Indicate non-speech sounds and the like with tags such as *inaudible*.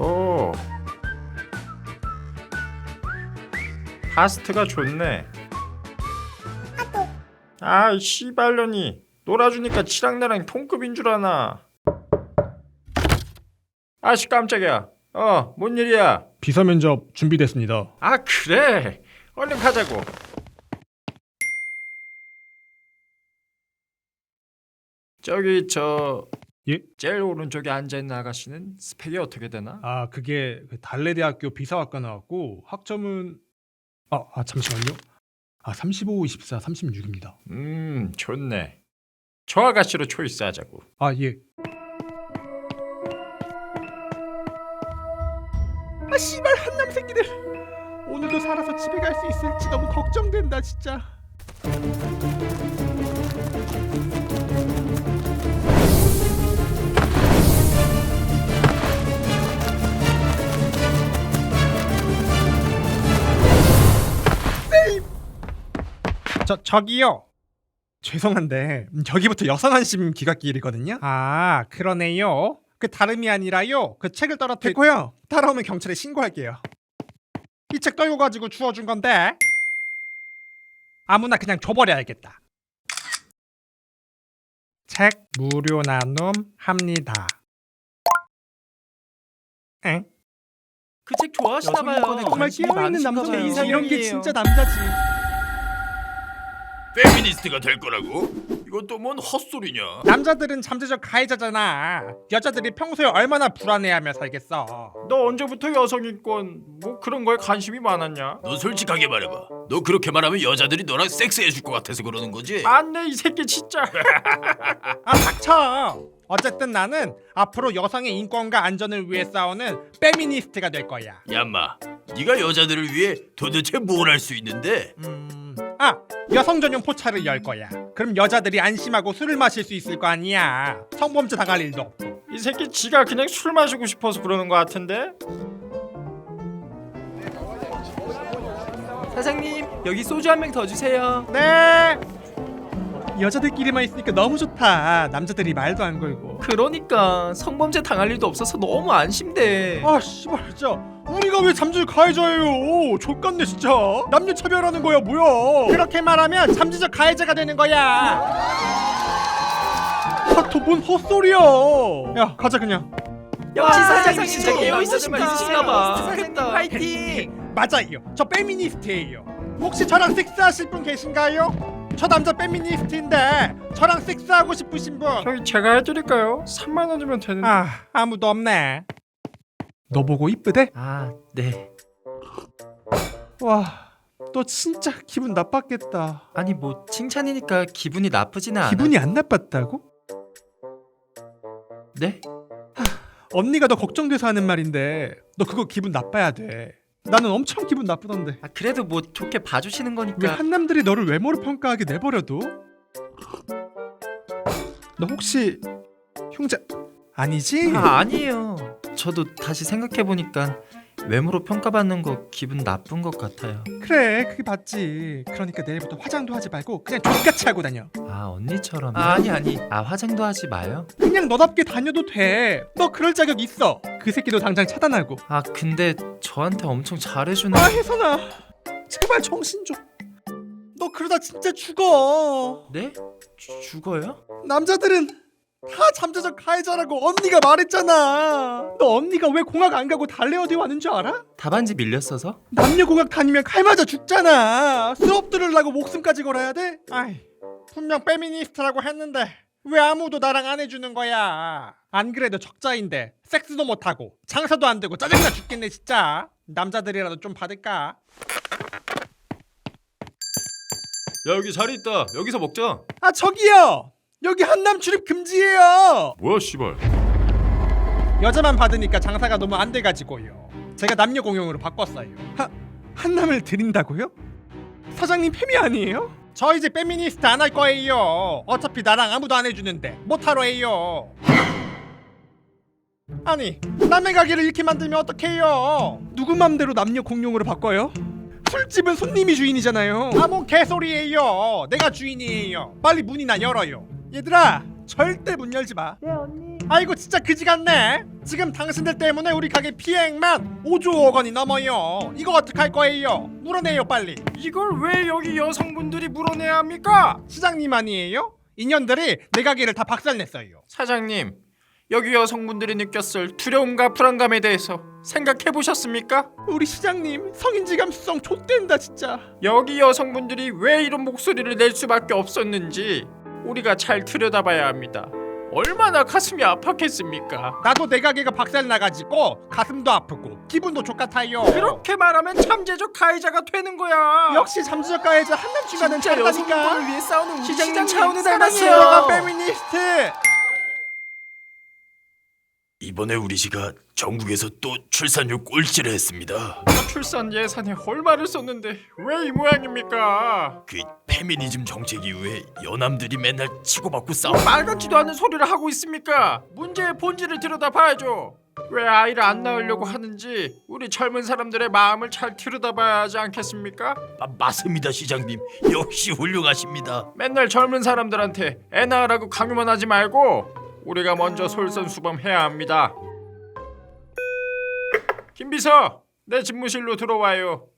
오. 파스트가 좋네. 아, 이 씨발년이 놀아주니까 치랑 나랑 통급인 줄 아나. 아씨 깜짝이야. 어, 뭔 일이야? 비서 면접 준비됐습니다. 아 그래. 얼른 가자고. 저기 저 예? 제일 오른쪽에 앉아 있는 아가씨는 스펙이 어떻게 되나? 아 그게 그 달래대학교 비서학과 나왔고 학점은 아, 아 잠시만요. 아 35, 24, 36입니다. 음, 좋네. 저 아가씨로 초이스하자고. 아 예. 아 씨발 한남 새끼들. 오늘도 살아서 집에 갈 수 있을지 너무 걱정된다 진짜. 저 저기요. 죄송한데 음, 여기부터 여성한심 기각길이거든요. 아 그러네요. 그 다름이 아니라요. 그 책을 떨어뜨리고요. 따라오면 경찰에 신고할게요. 이 책 떨고 가지고 주워준 건데 아무나 그냥 줘버려야겠다. 책 무료 나눔합니다. 엥? 그 책 좋아하시나 봐요. 정말 인생 봐요. 이런 게 진짜 남자지. 페미니스트가 될 거라고? 이것도 뭔 헛소리냐? 남자들은 잠재적 가해자잖아. 여자들이 평소에 얼마나 불안해하며 살겠어. 너 언제부터 여성 인권 뭐 그런 거에 관심이 많았냐? 너 솔직하게 말해봐. 너 그렇게 말하면 여자들이 너랑 섹스해줄 것 같아서 그러는 거지? 안돼 이 새끼 진짜. *laughs* 아 닥쳐. 어쨌든 나는 앞으로 여성의 인권과 안전을 위해 싸우는 페미니스트가 될 거야. 야 마, 네가 여자들을 위해 도대체 뭘 할 수 있는데? 음, 아 여성 전용 포차를 열 거야. 그럼 여자들이 안심하고 술을 마실 수 있을 거 아니야. 성범죄 당할 일도 없고. 이 새끼 지가 그냥 술 마시고 싶어서 그러는 거 같은데? 사장님 여기 소주 한 병 더 주세요. 네. 여자들끼리만 있으니까 너무 좋다. 남자들이 말도 안 걸고. 그러니까 성범죄 당할 일도 없어서 너무 안심돼. 아 씨발 진짜 우리가 왜 잠재적 가해자예요 족같네 진짜 남녀 차별하는 거야 뭐야 그렇게 말하면 잠재적 가해자가 되는 거야 아또뭔 헛소리야 야 가자 그냥 역시 와, 사장님 진짜 진짜 깨어 멋있다. 있으시면 있으신가 봐. 좋겠다. 파이팅. 맞아요 저 페미니스트예요 혹시 저랑 섹스하실 분 계신가요? 저 남자 페미니스트인데 저랑 섹스하고 싶으신 분 저기 제가 해드릴까요? 3만 원이면 되는데. 아 아무도 없네 너 보고 이쁘대? 아 네. 와 너 진짜 기분 나빴겠다 아니 뭐 칭찬이니까 기분이 나쁘지는 않아. 기분이 안 나빴다고? 네? 언니가 너 걱정돼서 하는 말인데 너 그거 기분 나빠야 돼 나는 엄청 기분 나쁘던데 아 그래도 뭐 좋게 봐주시는 왜 거니까. 한남들이 너를 외모로 평가하게 내버려도? 너 혹시 형제 아니지? 아 아니에요. 저도 다시 생각해 보니까 외모로 평가받는 거 기분 나쁜 것 같아요. 그래 그게 맞지 그러니까 내일부터 화장도 하지 말고 그냥 족같이 하고 다녀 아 언니처럼. 아, 아니 아니. 아 화장도 하지 마요. 그냥 너답게 다녀도 돼 너 그럴 자격 있어 그 새끼도 당장 차단하고 아 근데 저한테 엄청 잘해주는. 아 혜선아 제발 정신 좀 너 그러다 진짜 죽어 네? 주- 죽어요? 남자들은 다 잠재적 가해자라고 언니가 말했잖아. 너 언니가 왜 공학 안 가고 달래 어디 왔는 줄 알아? 답안지 밀렸어서? 남녀 공학 다니면 칼 맞아 죽잖아. 수업 들으려고 목숨까지 걸어야 돼? 아이, 분명 페미니스트라고 했는데 왜 아무도 나랑 안 해주는 거야? 안 그래도 적자인데 섹스도 못하고 장사도 안 되고 짜증나 죽겠네 진짜. 남자들이라도 좀 받을까? 야 여기 자리 있다. 여기서 먹자. 아 저기요. 여기 한남 출입 금지예요. 뭐야 씨발. 여자만 받으니까 장사가 너무 안 돼가지고요. 제가 남녀 공용으로 바꿨어요. 하, 한남을 드린다고요? 사장님 페미 아니에요? 저 이제 페미니스트 안 할 거예요. 어차피 나랑 아무도 안 해주는데 못하러 해요. 아니 남의 가게를 이렇게 만들면 어떡해요? 누구 맘대로 남녀 공용으로 바꿔요? 술집은 손님이 주인이잖아요. 아뭔 개소리예요. 내가 주인이에요. 빨리 문이나 열어요. 얘들아 절대 문 열지 마. 네 언니 아이고 진짜 그지 같네. 지금 당신들 때문에 우리 가게 피해액만 5조 원이 넘어요. 이거 어떡할 거예요? 물어내요 빨리. 이걸 왜 여기 여성분들이 물어내야 합니까? 시장님 아니에요? 인연들이 내 가게를 다 박살냈어요. 사장님, 여기 여성분들이 느꼈을 두려움과 불안감에 대해서 생각해 보셨습니까? 우리 시장님 성인지 감수성 좆된다 진짜. 여기 여성분들이 왜 이런 목소리를 낼 수밖에 없었는지 우리가 잘 들여다봐야 합니다. 얼마나 가슴이 아팠겠습니까? 나도 내 가게가 박살 나가지고 가슴도 아프고 기분도 족같아요. 그렇게 말하면 참재적 가해자가 되는 거야. 역시 잠수적 가해자 진짜 다르다니까. 여성분들을 위해 싸우는 우리 시장님 차원을. 닮았어요. 페미니스트. 이번에 우리 시가 전국에서 또 출산율 꼴찌를 했습니다. 출산 예산에 얼마를 썼는데 왜 이 모양입니까? 그 페미니즘 정책 이후에 여남들이 맨날 치고받고 싸우. 말 같지도 않은 소리를 하고 있습니까? 문제의 본질을 들여다봐야죠. 왜 아이를 안 낳으려고 하는지 우리 젊은 사람들의 마음을 잘 들여다봐야 하지 않겠습니까? 마, 맞습니다 시장님. 역시 훌륭하십니다. 맨날 젊은 사람들한테 애 낳으라고 강요만 하지 말고 우리가 먼저 솔선수범해야 합니다. 김 비서, 내 집무실로 들어와요.